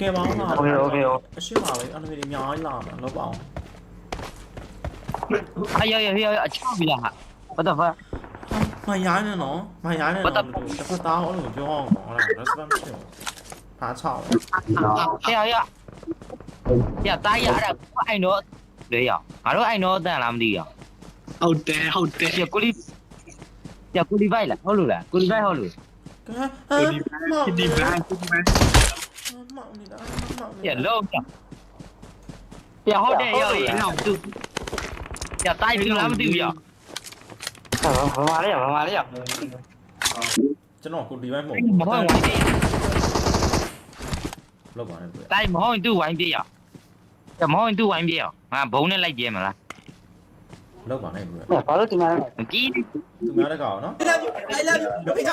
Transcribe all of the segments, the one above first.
ကဲပါအောင်လား โอเคโอเคโอ အရှိပါလေအဲ့လိုမျိုးအများကြီးလာမှာလောက်ပါအောင် 哎呀呀呀呀，枪毙了哈！What the fuck？ မရိုင်းနဲ့နော်မရိုင်းနဲ့ ဘာ နော် တ တစ်ဖက်သားအဲ့လိုပြောအောင်ပေါ့ဟုတ်လား respect မရှိဘူးဖားချောက် 哎呀呀！呀，大爷，俺爱诺对呀，俺说爱诺咱哪么的呀？ ဟုတ်တယ်ဟုတ်တယ် 呀，古里，呀，古里拜了，好路了，古里拜好路。 ကဲဟမ် ဒီဒီဘန်ဒီဘန် မှောက်နေတာမှောက်နေရလောက်တာရဟုတ်တယ်ရရအောင်သူရတိုက်ပြီးလားမသိဘူးရဘာမှလည်းဘာမှလည်းကျွန်တော်ကိုဒီဘက်မဟုတ်ဘူးမဟုတ်ဘူးလောက်ပါနဲ့တွေ့တိုက်မဟုတ်ရင်သူ့ဝိုင်းပြေးရမဟုတ်ရင်သူ့ဝိုင်းပြေးရငါဘုံနဲ့လိုက်ပြေးမလား လောက်ပါနဲ့ပြဘာလို့ဒီမှာလဲ။ကြီးသူများတဲ့ကောင်နော် I love you. I love you. No, picha,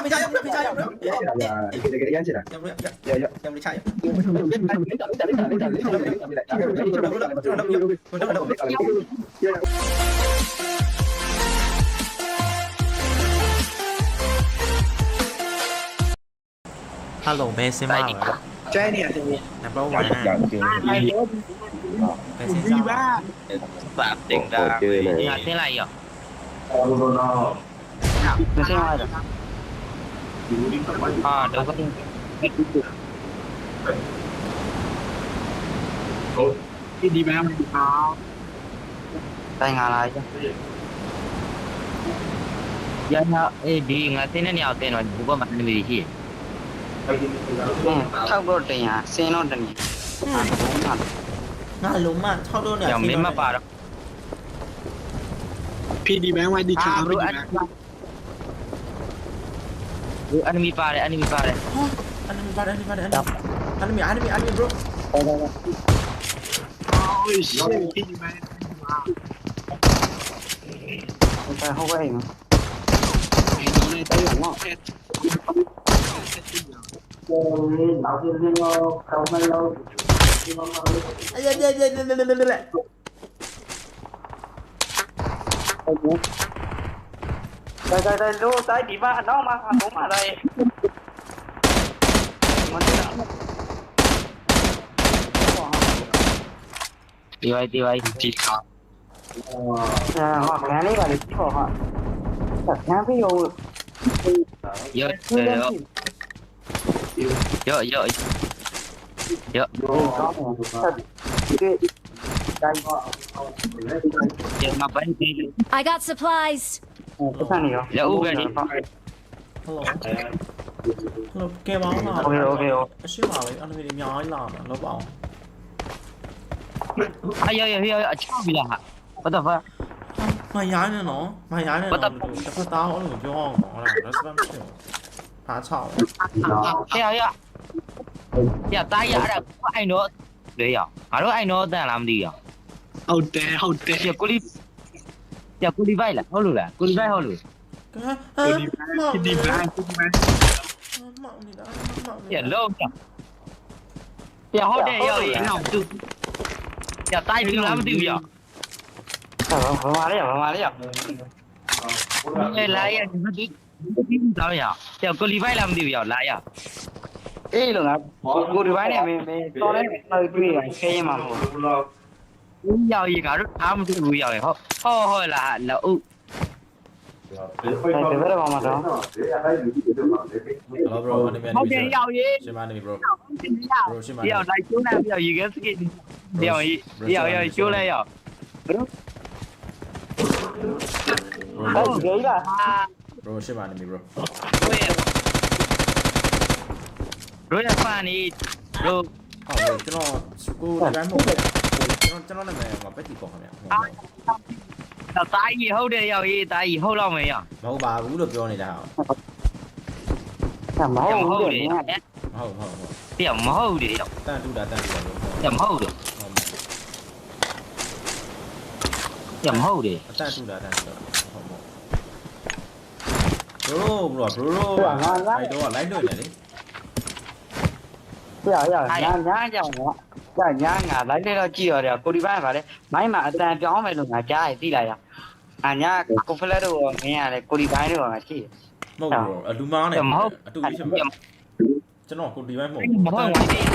picha, no, picha, no. Ya, ya, Ya, ya, ya. ya, ya, ya, picha, ya. Ya. ဟယ်လိုဘယ်စင်မလဲကျဲနေရတယ် number 1နဲ့ဘယ်စင်ဒီမဘာ။ပါတင်တာ။ငါတင်လိုက်ရမစင်ပါလား။ဟာတော့ကဒီဒီဘန်ဒီဘာတိုင်းငါလာကြရနာအေးဒီငါတင်တဲ့နေရာတင်တော့ဒီဘက်မှာနေပြီရှိထောက်တော့တင်ရစင်းတော့တင်ရဟာဘုံမှာငါလုံးမထောက်တော့နေ။ကြောင်မင်းမပါတော့ဖီဒီဘန်ဝို เท่าก็,탁볼 때 야, 세노 등 이. 아, 로 마. 나로น,탁볼 때 야. 야, 맨마 봐 라. พี่ดีแบงค์ไว้ดีช้าไปดีแบงค์อันมีปลาเลยอันมีปลาเลยอันมีปลาอันมีปลาอันมีอันมีอันมี bro โอ้โอ้ยเชี่ยพี่ดีไปเข้าไปเองในตัวหม้อ ရော့ကောင်းတယ်ဒီတိုင်းရမပန်းကြီး I got supplies. ပတ်စံနေရောရော့ဦးပဲနေ Hello。Hello，ကဲပါအောင် Yo, yo, เยอะเยอะเยอะเยอะมาไป I got supplies เดี๋ยวอู้กันดิ Hello. Hello, cái báo là Ok ok ok. Ship bảo đấy, ăn về điểm nhỏ là nó bảo. Ai ơi ơi ơi, chao bị là hả? What the fuck? Mày nhái nữa nó, mày nhái nữa nó. Chắc tao nó được cho nó làm nó spam kiểu phá sọ ờ, thế rồi ạ. Giờ ta giờ đã có ai nữa? Đấy à à đó ai nữa? Ta làm gì à hậu tệ hậu tệ. Giờ cô đi giờ cô đi vay là hậu lù là cô đi vay hậu lù cô đi vay đi vay cô đi vay. Mộng thì đó mộng thì lâu nhỉ giờ hậu tệ giờ thì nào từ giờ tay thì làm gì vậy Hãy subscribe cho kênh Ghiền Mì Gõ Để không bỏ lỡ những video hấp dẫn တောင်းရကျော်ကိုလီဖိုက်လာမသိဘူးရောလာရအေးလို့ငါကိုလီဖိုက်နဲ့မင်းမင်းတော်လဲမတွေ့ရခဲရင်မှာမဟုတ်ဘူးဦးရောက်ရေကတော့ထားမတွေ့ဘူးရောက်ရေဟုတ်ဟောဟောလာလာဦးဟုတ်တယ်ဘာမှမတော့ဟုတ်ဘရိုအနေနဲ့ဟုတ်တယ်ရောက်ရေရှင်းမနေဘရိုဘရိုရှင်းမနေရောက်လိုက်ကျိုးနေပြီးရေကစကိရောက်ရေရောက်ရောက်ကျိုးလဲရောက်ဘရိုဟုတ်ကဲ့ပါ bro shit ပါနေပြီ bro ဘရိုရဲ့ဘရိုရဲ့ဖာနေဘရိုဟုတ်ကဲ့ကျွန်တော်ကိုယ်တိုင်မဟုတ်ကျွန်တော်ကျွန်တော်နာမည်ကပက်တီပေါ့ခင်ဗျာတော့တာကြီးဟုတ်တယ်ရောက်ရေးတာကြီးဟုတ်တော့မယ်ရောက်မဟုတ်ပါဘူးလို့ပြောနေတာဟုတ်မဟုတ်ဘူးလေဟုတ်ဟုတ်ဟုတ်ပြမဟုတ်လေရောက်တန်တူတာတန်တူတာပြမဟုတ်တော့ပြမဟုတ်လေအတန်တူတာတန်တူတာ ဘရိုဘရိုဘရိုဟိုကငါငါ လိုက်တော့လိုက်တော့နေလေပြရရညာညာကြောင့်တော့ကြာညာငါလိုက်နေတော့ကြည့်ရတယ်ကိုဒီပိုင်းကလည်းမိုင်းမှာအတန်ပြောင်းမယ်လို့ငါကြားရသိလိုက်ရအညာကိုဖလက်တို့ကမင်းရတယ်ကိုဒီပိုင်းတို့ကငါရှိတယ် မဟုတ်ဘူးအလူမားနဲ့မဟုတ် အတူကြီးဖြစ်မှာကျွန်တော်ကိုဒီဘက်မဟုတ်ဘူးမဟုတ်ဝိုင်းပေး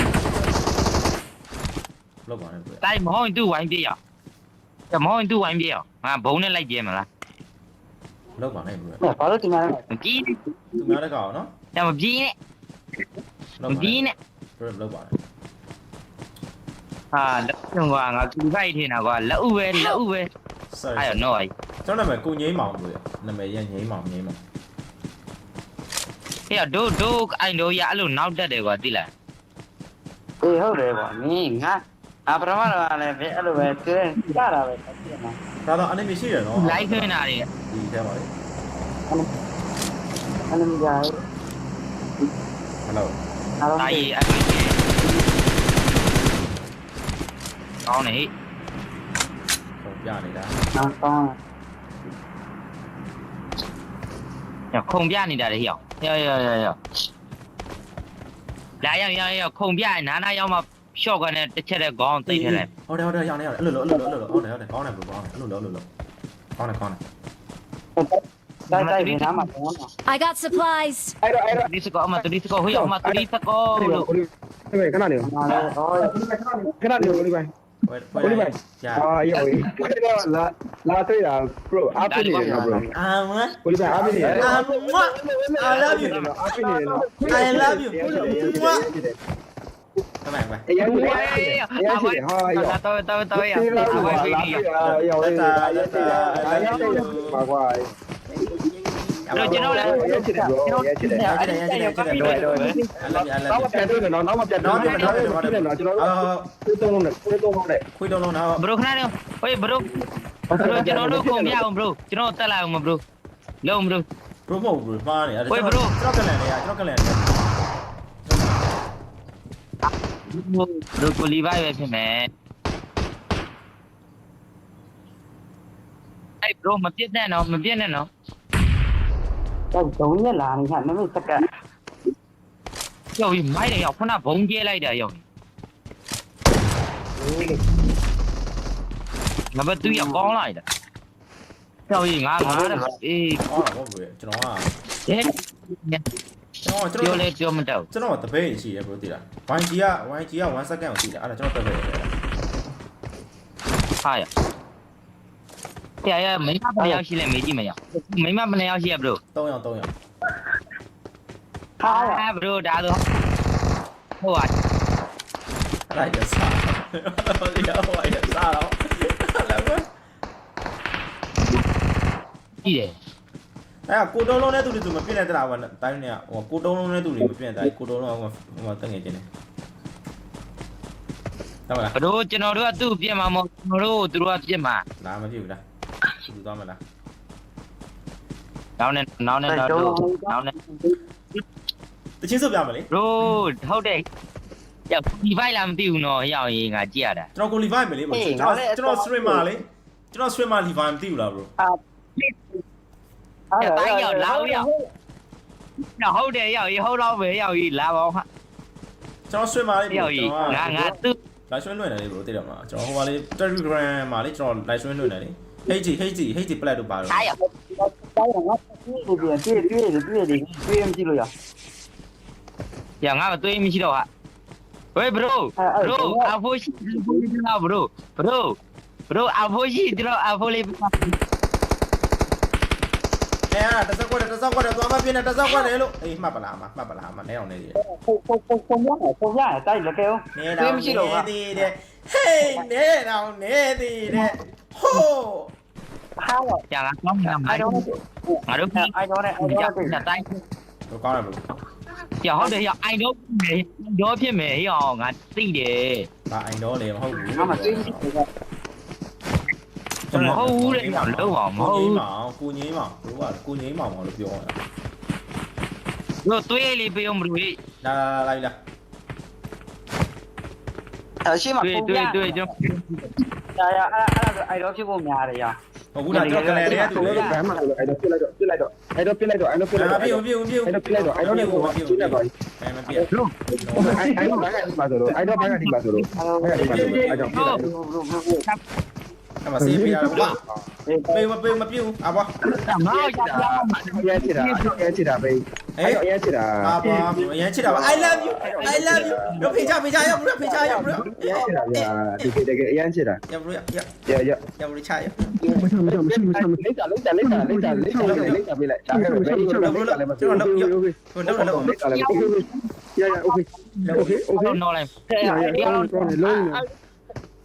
လောက်ပါနဲ့ပြ တိုင်းမဟုတ်ရင်သူ့ဝိုင်းပေးရမဟုတ်ရင်သူ့ဝိုင်းပေးရငါဘုံနဲ့လိုက်ပြဲမလား လောက်ပါနဲ့ဘယ်ဘာလို့ဒီမှာလဲမပြေးနဲ့သူများတဲ့ကောင်နော်ညမပြေးနဲ့မပြေးနဲ့ဘယ်လောက်ပါနဲ့ဟာလက်ဥကွာငါကူဖိုက်ထင်တာကွာလက်ဥပဲလက်ဥပဲ sorry အဲ့တော့နော်ကျွန်တော်နာမည်ကိုငိမ့်မောင်လို့နာမည်ရငိမ့်မောင်ငိမ့်မောင်ဟဲ့ဒိုဒိုအိုင်တို့ရအဲ့လိုနောက်တက်တယ်ကွာတိလားအေးဟုတ်တယ်ပေါ့မင်းငါအပရမတော့လည်းပဲအဲ့လိုပဲကျင်းကြတာပဲဖြစ်မှာ ဒါတော့အနေမရှိရနော်လိုက်ခွင်းတာတွေဒီထဲမှာလေအဲ့လိုကြာဟယ်လိုအားလုံးတာကြီးအဲ့လိုကောင်းနေပုံပြနေတာနောက်ကောင်းညခုံပြနေတာလေဟဲ့ရောက်ရောက်ရောက်ရောက်ရောက်လာရောက်ရောက်ရောက်ခုံပြနာနာရောက်မှ ရှော့ကနေတစ်ချက်တဲ့ခေါင်းသိနေတယ်ဟုတ်တယ်ဟုတ်တယ်ရောင်းနေရတယ်အဲ့လိုလိုအဲ့လိုလိုအဲ့လိုဟုတ်တယ်ဟုတ်တယ်ကောင်းတယ်ဘယ်ကောင်းတယ်အဲ့လိုလိုအဲ့လိုလိုကောင်းတယ်ကောင်းတယ်တိုက်တိုက်နေတာမှာပေါ့နော် I got supplies. အဲ့တော့အဲ့တော့ဒီစကောအမတူဒီစကောဟိုရောက်အမတူဒီစကောလို့ကိုလေးခဏနေမှာလည်းဟောခဏနေကိုလေးပိုင်းဝယ်ဝယ်ကြာအာရော်အဲ့တော့လာလာတွေ့တာ bro အားပေးနေတယ်နော် bro အာမကိုလေးပိုင်းအားပေးနေတယ်အာမ I love you အားပေးနေတယ်နော် I love you တမန်ပဲအရင်ကဟေးအရင်ရှိတယ်ဟာရောတော့တော့တော့ရဒီလာအဝဲလာပေးလာနေရရော်ရရရပါကွာတို့ကျွန်တော်လည်းရချစ်တယ် bro ရချစ်တယ်ရကြတယ်ရကြတယ်ရကြတယ်တော့တော့ I love you I နောက် love မပြန်တွေ့နဲ့နော်နောက်မပြန် you တွေ့နော်နဲ့နော်နော် နော်ကျွန်တော်တို့သုံးလုံးနဲ့သုံးလုံးနဲ့ခွေးတုံးလုံးတော့ဘရိုခဏလေးဟေးဘရိုဘရိုကျွန်တော်တို့ခုံပြအောင်ဘရိုကျွန်တော်တက်လာအောင်မဘရိုလုံးဘရိုဘရိုမဟုတ်ဘူးမှားနေ အဲ့ကျွန်တော်ကလန်နေရကျွန်တော်ကလန်နေဘရိုကိုလီဘိုင်ပဲဖြစ်မယ်အဲ့ဘရိုမပြစ်နဲ့နော်မပြစ်နဲ့နော်တော့ဒုံးရလာနေဟာမမေစက်ကရောက်ပြီမိုက်တယ်ရောက်ခုနဘုံကျဲလိုက် အေးအော်ဟုတ်ပြီကျွန်တော်ကဟဲ့ကျွန်တော်ကျွန်ပြောတော်လဲပြောမတော့ကျွန်တော်တပည့်ရှိတယ်ဘရိုတီလား YG က YG က1 second ကိုရှိတယ်အဲ့ဒါကျွန်တော်တက်ခဲ့တယ်ဟာရတရားရမိမဘယ်ရောက်ရှိလဲမေးကြည့်မရမိမဘယ်ရောက်ရှိရဘရို3ယောက်3ယောက်ဟာရအာဘရိုဒါတော့ဟုတ်ပါအဲ့ဒါရစားဟိုရဟိုရစားတော့လည်းပဲကြည့်တယ်အဲ့ကိုတုံးလုံးနဲ့တူတူမပြည့်တဲ့တရာကတိုင်းနေဟိုကိုတုံးလုံးနဲ့တူတူမပြည့်တဲ့ကိုတုံးလုံးကဟိုတက်ငယ်ချင်းနေတော့လားဘရိုကျွန်တော်တို့ကသူ့ပြစ်မှာမဟုတ်ကျွန်တော်တို့သူတို့ကပြစ်မှာလာမပြည့်ဘူးလားတူသွားမလားနောက်နဲ့နောက်နဲ့တော့နောက်နဲ့တချင်းစုပ်ပြမလဲဘရိုဟုတ်တယ်ရောက်ဒီဘိုက်လာမသိဘူးနော်ရောက်ရင်ငါကြည့်ရတာကျွန်တော်ကိုလီဗိုင်မလေးကျွန်တော်ကျွန်တော် streamer လေကျွန်တော် streamer လီဗိုင်မသိဘူးလား bro တိုင်းရောက်လာဦးရောက်နော်ဟုတ်တယ်ရောက်ရေဟုတ်တော့ပဲရောက်ကြီးလာပါဟာကျွန်တော် streamer လေးရောက်ကြီးငါငါသူ live stream လွှင့်နေလေ bro သိတယ်မလားကျွန်တော်ဟိုပါလေ Telegram မှာလေကျွန်တော် live stream လွှင့်နေလေ HG HG HG plat တို့ပါတော့အားရောက်တော့ငါပြေးပြေးပြေးပြေးပြေးပြေးမကြည့်လို့ရရငါမသွေးမရှိတော့ဟာဝေးဘရိုဘရိုအဖိုးရှိတယ်လားဘရိုဘရိုဘရိုအဖိုးရှိတယ်အဖိုးလေး အဲအဲ့တစက်ကွက်တစက်ကွက်သွားမပြင်းနဲ့တစက်ကွက်လေလို့အေးမှတ်ပလားမမှတ်ပလားမနေအောင်နေသေးတယ်ပုံပုံပုံပုံရပုံရတိုက်လက်ကဲနေတော့နေသေးတယ်ဟေးနေတော့နေသေးတယ်ဟိုးဟာရရငါကောင်းမှာ I don't ငါတို့ I don't I ကြ don't တာတိုင်းဘယ်ကောင်းလဲ bro ရဟုတ်တယ်ရအိုင်တော့မယ်တော့ဖြစ်မယ်ဟေ့အောင်ငါသိတယ်ဘာအိုင်တော့လေမဟုတ်ဘူးငါမသိဘူး မဟုတ်ဘူးတဲ့လုံးအောင်မဟုတ်ဘူးမောင်ကိုငိမ့်မောင်ဘိုးကကိုငိမ့်မောင်လို့ပြောတာတို့သွေးလေးပေးအောင်မလို့လာလာလာလာအရှိမတွေ့ပုံရတွေ့တွေ့ကျွန်ရရအဲ့အဲ့အဲ့တော့ဖြစ်ဖို့များတယ်ရဟုတ်ဘူးလားကျွန်တော်ကလည်းတည်းကတူလေဘယ်မှာလဲအဲ့တော့ပြလိုက်တော့ပြလိုက်တော့အဲ့တော့ပြလိုက်တော့အဲ့တော့ပြလိုက်လာတော့ပြေပြေပြေအဲ့တော့ပြလိုက်တော့အဲ့တော့လည်းကိုပြလိုက်တော့ အဲ့မှာစေးပြရတော့ကွာပေးမပေးမပြူအဘငါ့ကိုရောက်ရောက်မှာရဲချစ်တာရဲချစ်တာပဲအဲ့ရဲချစ်တာအဘရဲချစ်တာပါ I love you I love you တို့ဖေချဖေချရောက်ဘူးဖေချရောက်ဘူးရဲချစ်တာဗျာဒီကေတကယ်ရဲချစ်တာရောက်ဘူးရရရရဘူးချရမထမထမထမထမလေးတာလေးတာလေးတာလေးတာလေးတာလေးတာပေးလိုက်ဒါကတော့ဘယ်လိုလုပ်လဲကျွန်တော်လုပ်လုပ်လုပ်လုပ်လုပ်ရရ okay okay okay no line ရရလုံးလုံး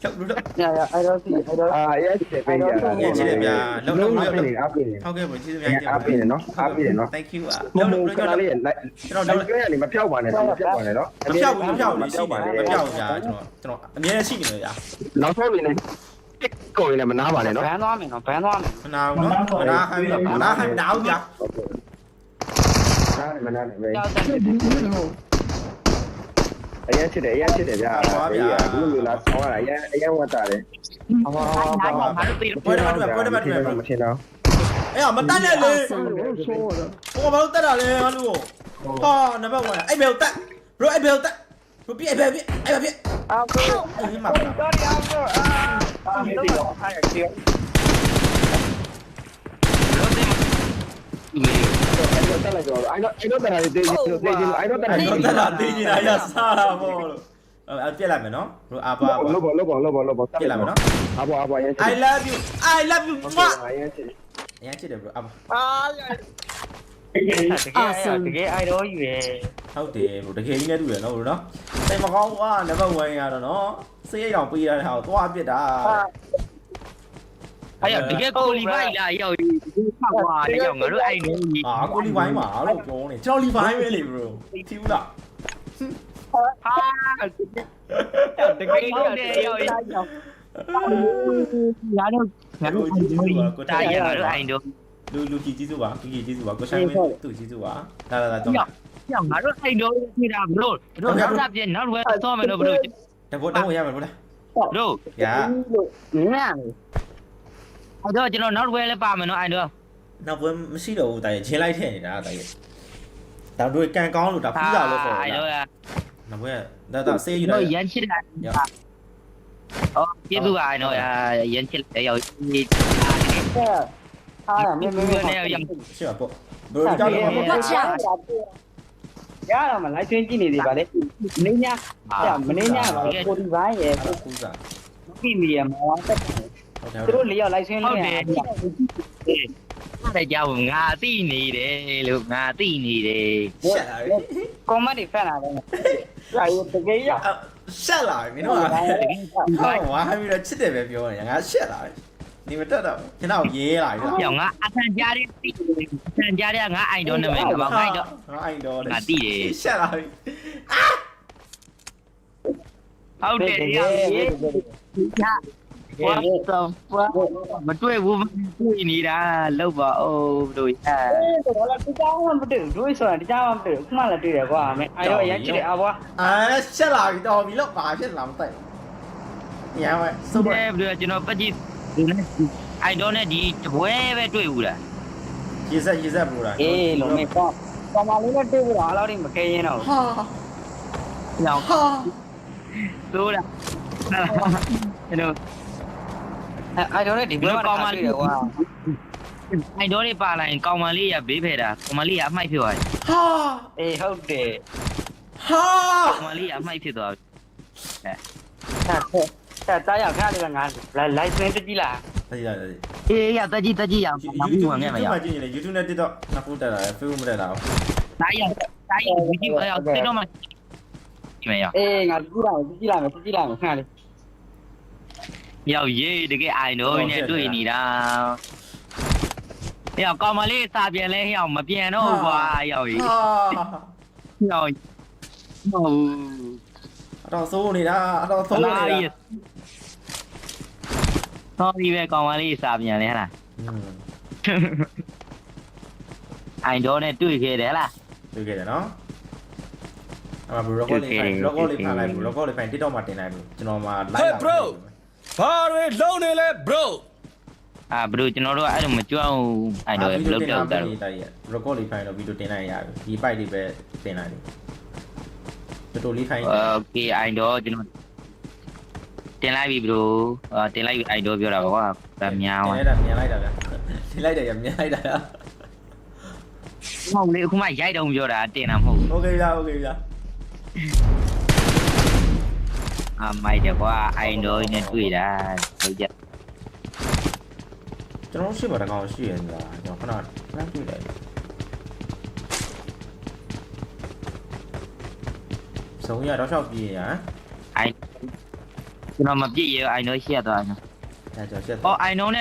ရောက်လို့ညာညာအဲ့တော့စီအဲ့တော့အာအရင်ချစ်ပေးရတာရချစ်တယ်ဗျာလုံးလုံးလုံးအားပေးနေအားပေးနေဟုတ်ကဲ့ဘုကျေးဇူးများအားပေးနေနော်အားပေးနေနော် Thank you อ่ะမလုံးမလုံးကလုံးလာလေးလုံးလိုက်ကျွန်တော်တော့ပြောရနေမပြောက်ပါနဲ့မပြောက်ပါနဲ့နော်မပြောက်ဘူးမပြောက်ဘူးရှိနေမပြောက်ဘူးဗျာကျွန်တော်ကျွန်တော်အများကြီးရှိနေတယ်ဗျာနောက်ဆုံးနေနေကိုယ်လည်းမနာပါနဲ့နော်ဘန်းသွားမယ်နော်ဘန်းသွားမယ်မနာဘူးနော်မနာဟိုင်းမနာဟိုင်းမနာဘူးဗျာ နားမနာနဲ့ပဲ ကြောက်တယ် အရင်ချစ်တယ်အရင်ချစ်တယ်ဗျာဘူးလူလာဆောင်းရတာအရင်အရင်ဝတ်တာတယ်ဟောဟောငါဟောငါတို့တေးပွဲတယ်မှာပွဲတယ်မှာတွေ့မထင်တော့အေးမတတ်နဲ့လေဟိုဘာလို့တက်တာလဲဟာလူဟာနံပါတ်1အဲ့ဘယ်တက် bro အဲ့ဘယ်တက် bro ပြအဲ့ဘယ်ပြအဲ့ဘယ်ပြအော်ကိုအဲ့မှာတော်ရအောင်ကိုအာအာမင်းတို့အားရကြည့်အဲ့ တော့တက်လိုက်တော့အဲ့တော့အဲ့တော့တက်လာတယ်တေးကြီးတေးကြီးအဲ့တော့တက်လာအဲ့တော့တက်တာတင်းနေတာရစားတာပေါ့လို့အဲ့ပြက်လိုက်မယ်နော် bro အပါလောဘောလောဘောလောဘောလောဘောပြက်လိုက်မယ်နော်အဘောအဘောအရင်ချစ် I love you I love you မအရင်ချစ်အရင်ချစ်တယ် bro အပါအာတကယ်တကယ်အိုင်တော့ယူရယ်ဟုတ်တယ် bro တကယ်ကြီးနဲ့တူတယ်နော် bro နော်စိတ်မကောင်းကွာနံပါတ်1ရတော့နော်စေးရောင်ပေးရတဲ့ဟာကိုသွားပြစ်တာအဲ့တကယ်ကိုလီပိုင်လာရောက်ဒီ ဖောက်သွားတယ်ရောက်ငါတို့အဲ့နေအာကိုလီပိုင်းပါလို့ပြောနေကျွန်တော်လီပိုင်းပဲလေ bro ထီးဘူးလားဟာတကယ်ဟုတ်တယ်ရောက်ငါတို့ငါတို့တာရငါတို့အိုင်တို့လူလူကြီးကြီးစုပါလူကြီးကြီးစုပါကိုဆိုင်မင်းသူ့ကြီးစုပါလာလာလာတော့ရောက်ငါတို့အိုင်တို့နေတာဘလို့တို့နောက်တာပြင်နောက်ဝဲသွားမယ်လို့ဘလို့တဘောတော့ရမယ်ဗလားတို့ညာညံ့အဲ့တော့ကျွန်တော်နောက်ဝဲလည်းပါမယ်နော်အိုင်တို့ နောက်ဘွဲမရှိတော့ဘူးတာရချင်းလိုက်ထည့်နေတာတာရဒါတို့ကန်ကောင်းလို့ဒါဖူးတာလို့ခေါ်အိုင်တာတို့ကနောက်ဘွဲဒါဒါဆေးယူတို့လိုက်ရန်ချစ်တာအော်ကျေးဇူးပါအိုင်တို့ရန်ချစ်ရောက်ဒီအားရမင်းမင်းနဲ့ရောက်ရှိပါပေါ့ဘယ်လိုကြောက်လဲ Watch out ရတော့မလိုက်ချင်းကြည့်နေသေးပါလေမင်းညာမင်းညာပါကိုဒီပိုင်းရဲ့အဲ့ကူးစားပြီမီရမောတက်ဟုတ်တယ်သူတို့လေးယောက်လိုက်ချင်းဟုတ်လေးတယ် တဲ့ကြောင်ငါသိနေတယ်လို့ငါသိနေတယ်ရှက်လာပြီကွန်မန့်တွေဖက်လာတယ်ရာရတကယ်ရရှက်လာပြီမင်းတို့ကဟောဝါပြီးတော့ချစ်တယ်ပဲပြောနေငါရှက်လာပြီဒီမတက်တော့ကျွန်တော်ရေးလာပြီကြောင်ငါအဆန်ကြားတယ်သိတယ်အဆန်ကြားတယ်ငါအိုင်တော့နာမည်ကဘာခိုင်းတော့ငါအိုင်တော့ငါသိတယ်ရှက်လာပြီဟုတ်တယ်ရောက်ရေး ညာဝါတော့မတွေ့ဘူးမတွေ့နေတာလောက်ပါဦးတို့ရတော်လာတရားမှမတွေ့ဘူးတို့ဆိုတာတရားမှမတွေ့ဘူးခုမှလည်းတွေ့တယ်ကွာမင်းအဲ့တော့ရချစ်တယ်အဘွားအာရှက်လာပြီတော်ပြီလို့ဘာဖြစ်လာမသိရမ်းဝဲစဆိုပတော့ပြီးတော့ကျွန်တော်ပကြည့်အိုင်တော့နဲ့ဒီတပွဲပဲတွေ့ဘူးလားရေဆက်ရေဆက်ပူတာအေးလုံးနေပေါ့ပေါ်မလေးနဲ့တွေ့ဘူးတော့အားလုံးမခဲရင်တော့ဟာကြောင်ဟာသိုးလားကျွန်တော် အဲ့တော့ဒီဘက်မှာတွေ့တယ်ကွာအိုင်တော့လေးပါလာရင်ကောင်မလေးရဘေးဖယ်တာကောင်မလေးကအမိုက်ဖြစ်သွားတယ်ဟာအေးဟုတ်တယ်ဟာကောင်မလေးကအမိုက်ဖြစ်သွားဆက်ဆက်တာရခါလေးကငါလိုက်စင်းတက်ကြည့်လားတကြီးလာတကြီးအေးရတက်ကြီးတက်ကြီးရအောင်ဘာမှမဝင်ခဲ့မရမှာကြည့်နေလေ YouTube နဲ့ TikTok နှစ်ခုတက်လာတယ် Facebook မတက်လာဘူးတိုင်းရတိုင်းရဒီဒီအရောက်တက်တော့မှဒီမရအေးငါကြည့်လိုက်ကြည့်လိုက်မယ်ကြည့်လိုက်မယ်ခါလေး ရောက်ရေးတကယ်အိုင်တော့နဲ့တွေ့နေတာရောက်ကောင်မလေးစာပြန်လဲရောက်မပြန်တော့ကွာရောက်ရေးဟာရောက်ဟုတ်အတော်ဆိုးနေတာအတော်ဆိုးနေတာဟောဒီပဲကောင်မလေးစာပြန်လဲဟလားอืมအိုင်တော့နဲ့တွေ့ခဲ့တယ်ဟလားတွေ့ခဲ့တယ်နော်အမဘရိုကောလေးဖိုင်ဘရိုကောလေးဖိုင်လိုက်ဘရိုကောလေးဖိုင် TikTok မှာတင်လိုက်ဘူးကျွန်တော်မှာ live လာ ဘာတွေလုံးနေလဲ bro အာဘလို့ကျွန်တော်တို့အဲ့လိုမကြွအောင်အိုင်တော့ဘလို့တော့တာ ဘရိုကောလေးဖိုင်တော့ဗီဒီယိုတင်လိုက်ရပြီဒီ pipe လေးပဲတင်လိုက်တယ်တော်တော်လေးဖိုင် โอเคအိုင်တော့ကျွန်တော်တင်လိုက်ပြီဘလို့အာတင်လိုက်ပြီအိုင်တော့ပြောတာကွာဗာများ တင် ဝါ လိုက်တာမြင်လိုက်တာဗျတင်လိုက်တယ်ရမြင်လိုက်တာဗျ ဟုတ်လေအခုမှရိုက်တော့ပြောတာတင်တာမဟုတ်ဘူး โอเคဗျာโอเคဗျာ အမိုက်တယ်ကွာအိုင်တော်နဲ့တွေ့တာဟုတ်ကြကျွန်တော်ရှိပါတကောင်ရှိရနေတာကျွန်တော်ခဏလမ်းတွေ့လိုက်ဆုံးရတော့လျှောက်ပြေးရဟမ်အိုင်ကျွန်တော်မပြည့်ရအိုင်တော်ရှိရသွားတယ်အဲကျွန်တော်ရှက်အော်အိုင်တော်နဲ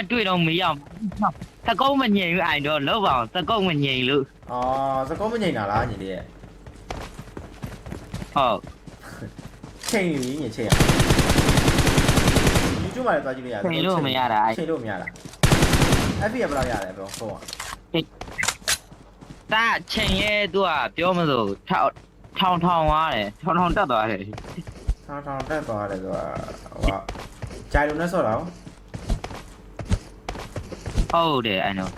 ့ ချိန်ပြီညီချိန်ရ YouTube မှာလည်းသွားကြည့်လို့ရတယ်ချိန်လို့မရတာအိုင်ချိန်လို့မရတာ FB ကဘယ်လောက်ရတယ်ဘရောဟုတ်ပါတာချိန်ရဲသူကပြောမလို့ထောက်ထောင်ထောင်သွားတယ်ထောင်ထောင်တက်သွားတယ်ထောင်းထောင်းတက်သွားတယ်ဆိုတာဟိုကဂျိုင်လိုနဲ့ဆော့တာဟုတ်ဟုတ်တယ်အိုင်တော်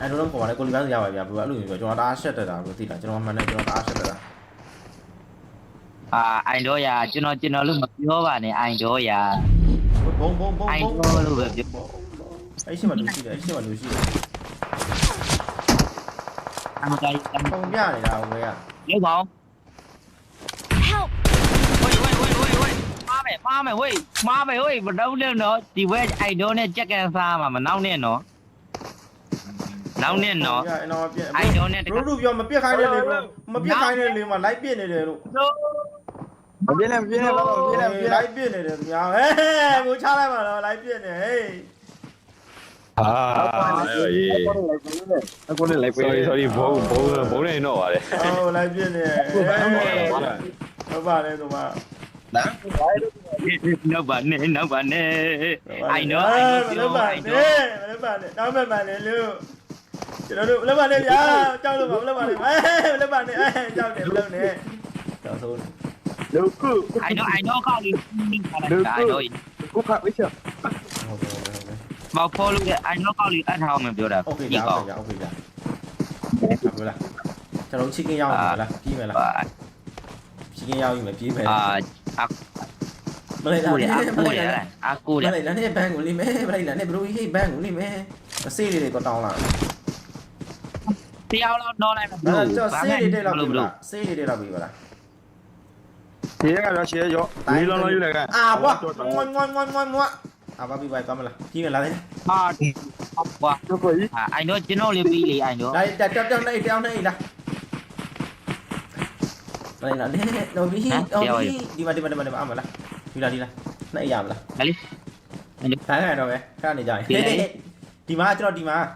အဲ့လိုတော့ပေါ်တယ်ကိုလီပန်းရပါဗျာဘယ်လိုအဲ့လိုမျိုးကျွန်တော်တအားရှက်တက်တာဘယ်လိုသိလားကျွန်တော်မှန်တယ်ကျွန်တော်တအားရှက်တက်တာ အာအိုင်တော်ရာကျွန်တော်ကျွန်တော်လို့မပြောပါနဲ့အိုင်တော်ရာဘုံဘုံဘုံအိုင်ဘုံတော်လို့ပဲပြောအဲ့ရှိမှလူရှိတယ်အဲ့ရှိမှလူရှိတယ်အမကိုင်းအမပုံပြနေတာဟိုကရုပ်ပါအောင် Help! ဝေးဝေးဝေးဝေးဝေးမားမယ်မားမယ်ဝေးမားမယ်ဝေးမတော့နဲ့နော်ဒီဝဲအိုင်တော်နဲ့ကြက်ကန်စားမှာမနောက်နဲ့နော်နောက်နဲ့နော်အဲ့တော့ပြက်အိုင်တော်နဲ့ဘရိုလူပြောမပြက်ခိုင်းနဲ့လေမပြက်ခိုင်းနဲ့လေမလိုက်ပြက်နေတယ်လို့ မပြင်းနဲ့မပြင်းနဲ့ဘာလို့မပြင်းနဲ့မပြင်းနဲ့လိုက်ပြင်းနေတယ်ခင်ဗျာဟဲ့မိုးချလိုက်ပါတော့လိုက်ပြင်းနေဟေးအာအေး အခုလည်းလိုက်ပေး sorry sorry ဘုံဘုံဘုံနေတော့ပါတယ်ဟိုလိုက်ပြင်းနေဟုတ်ပါတယ်ဒီမှာနာနောက်ပါနဲ့နောက်ပါနဲ့ I know I know I know လောက်ပါနဲ့လောက်ပါနဲ့နောက်မှန်ပါနဲ့လို့ကျွန်တော်တို့လောက်ပါနဲ့ဗျာကြောက်လို့ပါလောက်ပါနဲ့ဟဲ့လောက်ပါနဲ့အဲကြောက်တယ်လောက်နဲ့ကြောက်ဆုံး ကူရအကူရအကူမရလိုက်လားနဲ့ဘန်ကိုလိမဲမလိုက်လားနဲ့ဘရိုဟိဘန်ကိုလိမဲအစေးလေးတွေကိုတောင်းလာတရားလောက်တော့လိုက်မအဲ့ကျော်စေးလေးတွေလောက်လို့ပြီလို့လားစေးလေးတွေလောက်ပြီပါလားဒီကပြောရှေ့ရောဒီလုံးလုံးယူလိုက်ကန်အာဘွားငွန်းငွန်း chị ra rồi chị vô. Đi lo lo như này à quá. ngoan ngoan ngoan ngoan ngoan. À ba bị vậy tao mày, là. Chi này là thế à quá à anh nữa chứ nó liền bị lì anh nữa. Đây đặt trong trong đây trong đây nè đây là đấy đâu đi đâu đi đi vào đi vào đi vào đi vào mà là đi ra đi ra. Nãy giờ mà là. Đi. Tháng này rồi vậy tháng này rồi đi mà cho nó đi mà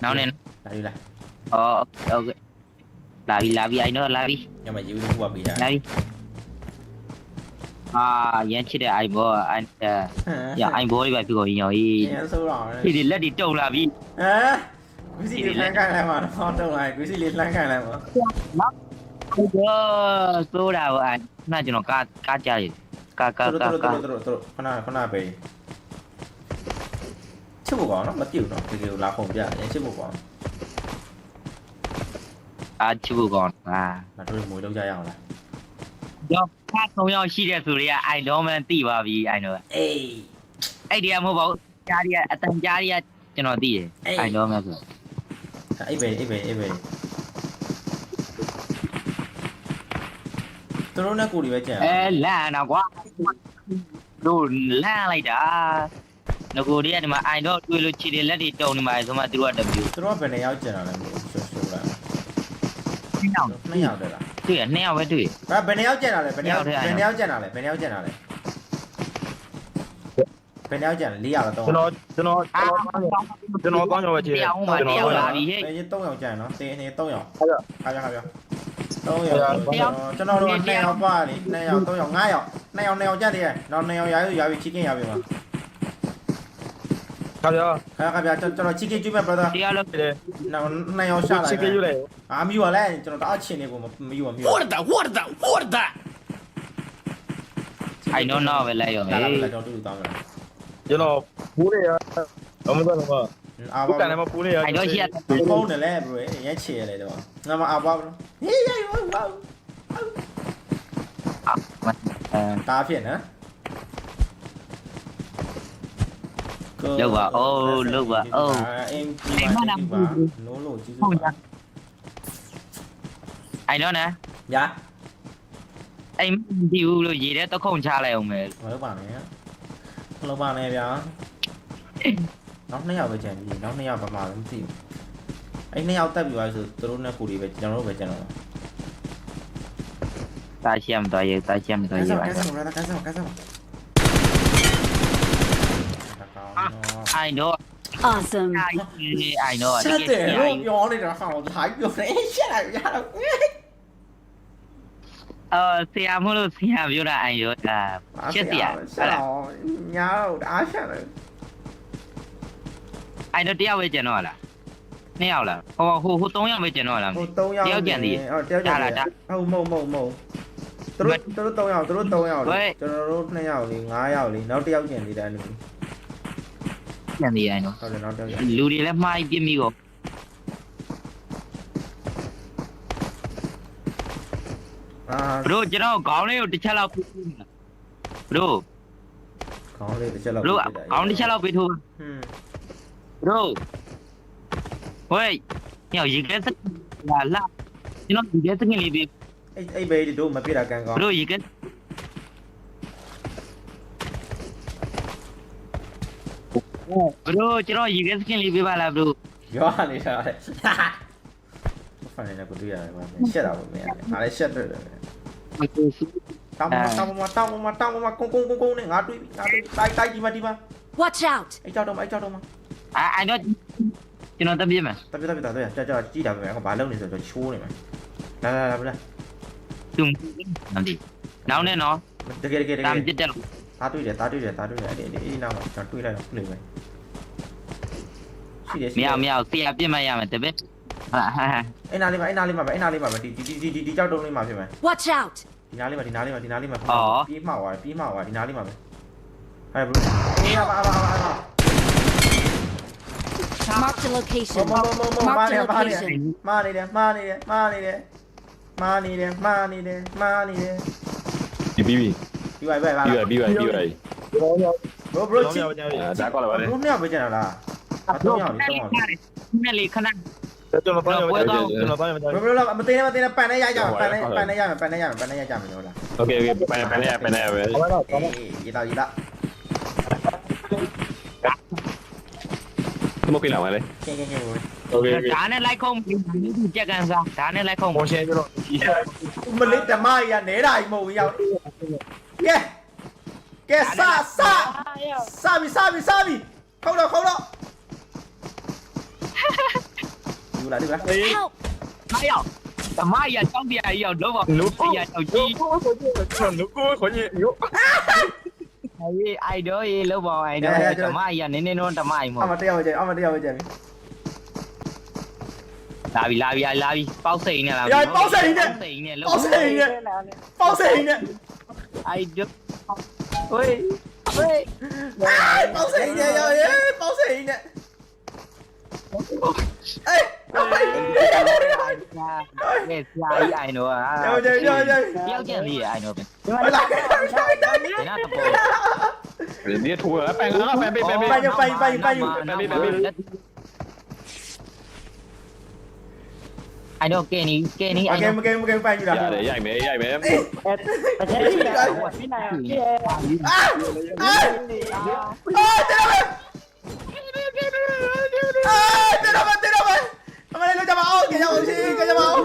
nào nên là đi ra. Ờ ok là vì là vì ai nữa là vì nhưng mà chịu đi qua bị ra. အိုင်တော်လာပြီညမယူလို့ဟိုကပြီးတာလာပြီအာရမ်းချစ်တဲ့အိုင်ဘောအိုင်ရအိုင်ဘောလေးပဲပြီးကိုရော်ကြီးရန်ဆိုးတော့ဒီဒီလက်ဒီတုံလာပြီဟမ်ကွစီလေးလှမ်းခိုင်းလိုက်မှာတော့တော့လိုက်ကွစီလေးလှမ်းခိုင်းလိုက်မှာဟုတ်တော့ဆိုတာကအိုင်နာကျွန်တော်ကားကားကြရကားကားတို့ကားတို့ကားတို့တို့တို့ခဏခဏပဲချစ်ဖို့ကောင်းနော်မပြုတ်တော့ဒီလိုလာပုံပြရချစ်ဖို့ကောင်းအာချူကောင်အာငါတို့မွေလောက်ကြရအောင်လား တော့ဖတ်ဆုံးရောက်ရှိတဲ့သူတွေကအိုင်တော်မှန်သိပါပြီအိုင်တော်အေးအဲ့ဒီကမဟုတ်ပါဘူးကြားရီကအတန်ကြားရီကကျွန်တော်သိတယ်အိုင်တော်မှန်ဆိုအေးပဲအေးပဲအေးပဲတို့နဲ့ကိုဒီပဲကြံအဲလန့်တော့ကွာတို့လန့်လိုက်တာငကိုတွေကဒီမှာအိုင်တော်တွေ့လို့ခြေတွေလက်တွေတုံနေပါဆိုမှသူတို့ကတပြူတို့ကဘယ်နေရောက်ကြံတာလဲမသိဘူးရှိုးရှိုးလားနှစ်ယောက်နှစ်ယောက်တည်းလား တွေ့ရနှစ်ယောက်ပဲတွေ့ဘာဘယ်နေရောက်ကြံတာလဲဘယ်နေရောက်ဘယ်နေရောက်ကြံတာလဲဘယ်နေရောက်ကြံတာလဲဘယ်နေရောက်ကြံလဲ၄ယောက်လား၃ကျွန်ယောက်တော်ကျွန်တော်အာကျွန်တော်ကောင်းကြောပဲချေတရားဟိုမှာတရားလာပြီဟဲ့ အဲရင်3ယောက်ကြံနော်တင်းနေ3ယောက်ခါကြခါကြ3ယောက်ကျွန်တော်တို့2ယောက်ပါလေ2ယောက်3ယောက်5ယောက်2ယောက်2ယောက်ကြံတယ်နော်2ယောက်ရာယူရာယူချီကင်းရာပြီမှာ ခါပြောခါခါပြကျွန်တော်ချီကင်းကျွေးမဲ့ brother တရားလို့တယ်နော်2ယောက်ရှာလာချစ်ကြယူလိုက်အာမီဝါလဲကျွန်တော်တအားချင်နေကိုမယူမယူ Guarda, guarda, guarda! အိုင်တော်တော့ပဲလိုက်ရောလာဟေးလာကျွန်တော်တူတူတောင်းမယ်ကျွန်တော်ပူးနေရအမတော်တော့အာဘုဘာကန်ထဲမှာပူးနေရအိုင်တော်ရှိရပုံတယ်လဲ bro ရဲချေရလေတော့ငါမအာဘာ bro ဟေးရိုက်ဝေါအဲတားဖြစ်နော် လောက်ပါအိုးလောက်ပါအိုးအင်းကြီးပါနိုးလို့ကြီးစုပါအိုင်တော့နော်ညာအိမ်မဒီဘူးလို့ရေထဲတော့ခုန်ချလိုက်အောင်မယ်မလုပ်ပါနဲ့မလုပ်ပါနဲ့ဗျာနောက်နှစ်ယောက်ပဲကြံပြီနောက်နှစ်ယောက်ပါမှာမသိဘူးအဲ့နှစ်ယောက်တက်ပြီးသွားဆိုသူတို့နဲ့ကိုယ်တွေပဲကျွန်တော်တို့ပဲကျန်တော့တာရှမ်းတော့ရေတာရှမ်းတော့ကဲရေစားပါကဲစားကဲစားကဲစားကဲစားအို င်တော့ Awesome. အိုင်တော့ချက်တယ်လို့ပြောနေတာဟောထိုင်းပြောနေချက်လိုက်ရတော့အော်ဆရာမလို့ဆရာပြောတာအိုင်ရောဒါချက်စရာဟုတ်လားညာတော့အားချက်တယ်အိုင်တော့တယောက်ပဲကျန်တော့လားနှစ်ယောက်လားဟိုဟိုဟိုသုံးယောက်ပဲကျန်တော့လားဟို3ယောက်ဟုတ်တယောက်ကြံတယ်ဟုတ်မဟုတ်မဟုတ်မဟုတ်သူတို့သူတို့3ယောက်သူတို့3ယောက်လေကျွန်တော်တို့2ယောက်လေ5ယောက်လေနောက်တစ်ယောက်ကျန်သေးတယ်အဲ့လို ကျန်သေးအိုင်တော့ဟုတ်တယ်နောက်တစ်ယောက်လူတွေလည်းမှားပြစ်မိကိုအာဘရိုကျွန်တော်ခေါင်းလေးကိုတစ်ချက်လောက်ပြစ်မိလားဘရိုခေါင်းလေးတစ်ချက်လောက်ဘရိုခေါင်းတစ်ချက်လောက်ပြထိုးဟွန်းဘရိုဟိုညရေကဲစလာလာကျွန်တော်ရေကဲစကင်လေးပြအဲ့အဲ့ဘေးတို့မပြတာကန်ကောဘရိုရေကဲ ဘရိုကျွန်တော်ရေကဲစကင်လေးပြပါလားဘရိုရောနေတာလေဖန်နေကိုတွေ့ရတယ်ကွာရှက်တာပေါ့မင်းငါလည်းရှက်တယ်တောင်းမတောင်းမတောင်းမတောင်းမကုန်းကုန်းကုန်းကုန်းနဲ့ငါတွေ့ငါတွေ့တိုက်တိုက်ဒီမှာဒီမှာ Watch out. အဲ့ကြောက်တော့မအဲ့ကြောက်တော့မအာအိုင်တော့ကျွန်တော်တက်ပြမယ်တပြတပြတပြကြာကြာကြည့်တာပဲဟောဘာလုပ်နေဆိုတော့ချိုးနေမှာလာလာလာလာသူမသိနောက်နဲ့နော်တကယ်တကယ်တကတามယ်ပြစ်တယ် သားတွေ့တယ်သားတွေ့တယ်သားတွေ့တယ်အဲ့ဒီအဲ့နောက်မှာကျွန်တော်တွေ့လိုက်တော့နေပဲရှိတယ်မရှိရမရဆရာပြစ်မှရမယ်တပည့်ဟာဟာအဲ့နာလေးမှာအဲ့နာလေးမှာပဲအဲ့နာလေးမှာပဲဒီဒီဒီဒီကြောက်တုံးလေးမှာဖြစ်မယ် Watch out. ဒီနားလေးမှာဒီနားလေးမှာဒီနားလေးမှာပြေးမှောက်သွားပြေးမှောက်သွားဒီနားလေးမှာပဲအဲ့ဘလို့အေးပါပါပါပါ Mark the မ location. မမမမာ Mark နေ the မာနေ location. မာနေတယ်မာနေတယ်မာနေတယ်မာနေတယ်မာနေတယ်မာနေတယ်ပြီးပြီး ပြီး ဒီပါပဲပါ ပြီးပြီးပြီးပြီး ဘရိုဘရိုချီ ဒါကောလာပါလေ ဘရိုနှစ်ယောက်ပဲကျန်တာလားအတော့ယောက်လေးတော့ နဲ့လေခဏ ကျွန်တော်တော့ကျွန်တော်ကျွန်တော်တော့ ဘရိုဘရိုလာမတင်းမတင်းပန်နဲ့ရကြပန်နဲ့ပန်နဲ့ရမယ်ပန်နဲ့ရမယ်ပန်နဲ့ရကြမယ်လို့လား โอเคโอเคไปไปเนี่ยไปเนี่ยပဲ အေးရေတော့ရေတော့ မကိလာပါလေ ကဲကဲကဲဘရို โอเคโอเค ဒါနဲ့လိုက်ခုံကြက်ကန်စားဒါနဲ့လိုက်ခုံ မောရှယ်ကျွန်တော် မလေးဓမ္မကြီးကနဲတာကြီးမဟုတ်ဘူးရောက် ကဲကဲစစစပြီစပြီစပြီခေါတော့ခေါတော့ယူလာဒီလား Help. မရောက်ဓမ္မရတောင်းပြရရောက်တော့လို့ရရောက်ကြီးကိုကိုကျွန်တော်ကိုခေါ်ရင်ရောအေးအိုင်တော့ရေလောက်ပါအိုင်တော့ဓမ္မရနင်းနေတော့ဓမ္မကြီးမအမဟုတ်တယောက်ပဲကျအမတယောက်ပဲကျပြီလာပြီလာပြီလာပြီပေါက်စိန်နဲ့လာစိန်နဲ့ပေါက်စိန်နဲ့ပေါက်စိန်နဲ့ I just เฮ้ย เฮ้ย Ai, Paulo Serrinha aí, ó. Ei, Paulo Serrinha. Ei, ai. เฮ้ยใช่ไอ้หนูอะ Yo, yo, yo, yo. เดี๋ยวแกนี่ไอ้หนูเป็น Vai lá. Vai หน้าตะโกน เดี๋ยวนี้ถูกแล้วแปลงแล้วแปลงไปแปลงไป Vai, vai, vai, vai. แปลงไปแปลงไป เดี๋ยวเกนี้เกนี้ไอ้ Pakai เนาะ pakai pakai pakai dah. Ya, ada ya, me, ya, me. ไม่ใช่พี่แอนพี่แอนพี่แอน Ah! Ah! Ah, tak dapat. Ah, tak dapat, tak dapat. Mana lu jawab au, kejap au sini, kejap au.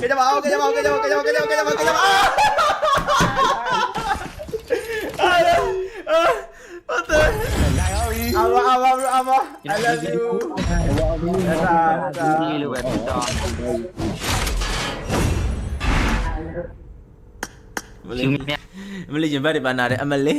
Kejap au, kejap au, kejap au, kejap au, kejap au, kejap au, kejap au. Ah! Ah! Ah! Betul. เอามาเอามาเอามาไอ้เลิฟยูนาตานาตานี่หรือแบบพี่ตองမလေးမလေးကျင်ဘက်ဒီပါနာတယ်အမလေး